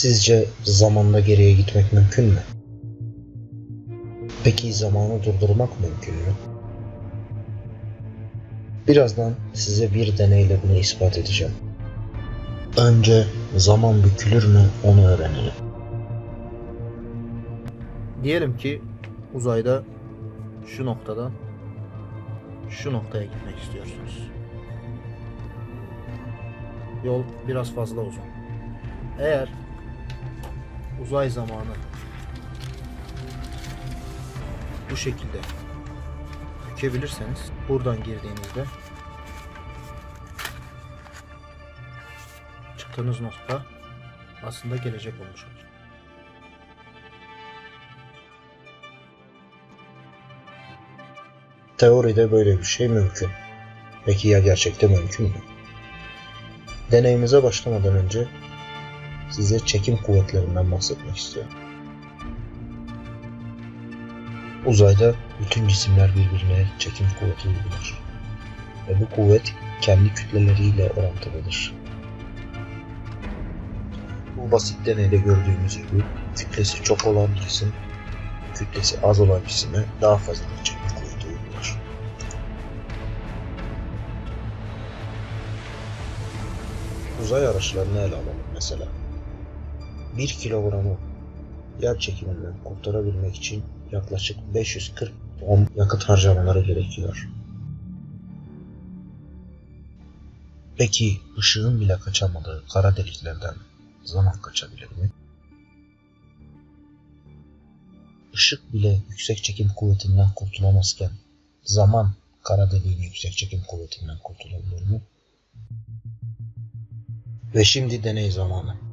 Sizce zamanda geriye gitmek mümkün mü? Peki zamanı durdurmak mümkün mü? Birazdan size bir deneyle bunu ispat edeceğim. Önce zaman bükülür mü onu öğrenelim. Diyelim ki uzayda şu noktadan şu noktaya gitmek istiyorsunuz. Yol biraz fazla uzun. Eğer uzay zamanı bu şekilde bükebilirseniz buradan girdiğinizde çıktığınız nokta aslında gelecek olmuş olur. Teoride böyle bir şey mümkün. Peki ya gerçekte mümkün mü? Deneyimize başlamadan önce size çekim kuvvetlerinden bahsetmek istiyorum. Uzayda bütün cisimler birbirine çekim kuvveti uygular. Ve bu kuvvet kendi kütleleriyle orantılıdır. Bu basit deneyde gördüğümüz gibi kütlesi çok olan cisim, kütlesi az olan cisime daha fazla çekim kuvveti uygular. Uzay araçlarını ele alalım mesela. 1 kilogramı yer çekiminden kurtarabilmek için yaklaşık 540 ton yakıt harcamaları gerekiyor. Peki ışığın bile kaçamadığı kara deliklerden zaman kaçabilir mi? Işık bile yüksek çekim kuvvetinden kurtulamazken zaman kara deliğin yüksek çekim kuvvetinden kurtulabilir mi? Ve şimdi deney zamanı.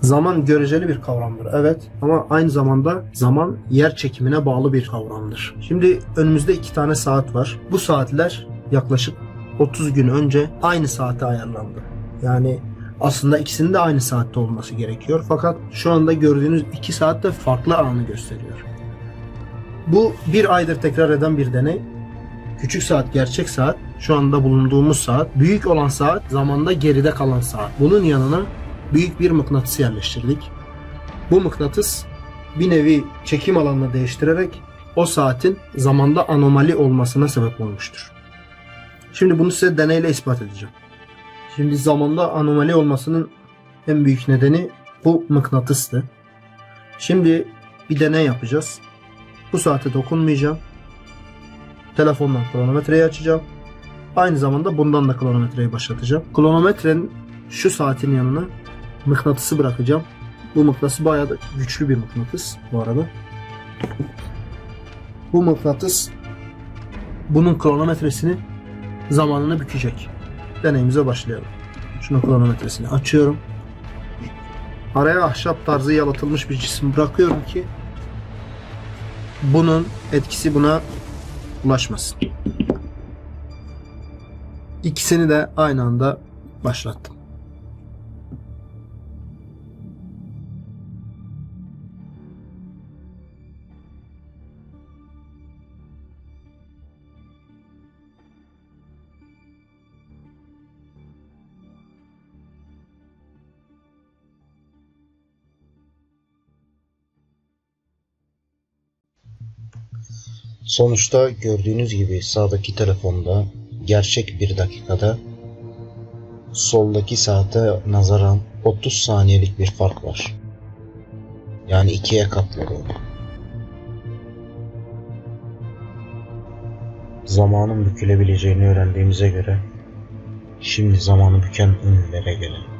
Zaman göreceli bir kavramdır. Evet ama aynı zamanda zaman yer çekimine bağlı bir kavramdır. Şimdi önümüzde iki tane saat var. Bu saatler yaklaşık 30 gün önce aynı saate ayarlandı. Yani aslında ikisinin de aynı saatte olması gerekiyor. Fakat şu anda gördüğünüz iki saat de farklı anı gösteriyor. Bu bir aydır tekrar eden bir deney. Küçük saat gerçek saat, şu anda bulunduğumuz saat, büyük olan saat zamanda geride kalan saat. Bunun yanına büyük bir mıknatıs yerleştirdik. Bu mıknatıs bir nevi çekim alanını değiştirerek o saatin zamanda anomali olmasına sebep olmuştur. Şimdi bunu size deneyle ispat edeceğim. Şimdi zamanda anomali olmasının en büyük nedeni bu mıknatıstı. Şimdi bir deney yapacağız. Bu saate dokunmayacağım. Telefondan kronometreyi açacağım. Aynı zamanda bundan da kronometreyi başlatacağım. Kronometrenin şu saatin yanına mıknatısı bırakacağım. Bu mıknatıs bayağı da güçlü bir mıknatıs bu arada. Bu mıknatıs bunun kronometresini zamanını bükecek. Deneyimize başlayalım. Şunu kronometresini açıyorum. Araya ahşap tarzı yalıtılmış bir cisim bırakıyorum ki bunun etkisi buna ulaşmasın. İkisini de aynı anda başlattım. Sonuçta gördüğünüz gibi sağdaki telefonda gerçek bir dakikada soldaki saate nazaran 30 saniyelik bir fark var. Yani ikiye katladı. Zamanın bükülebileceğini öğrendiğimize göre şimdi zamanı büken ünlülere gelelim.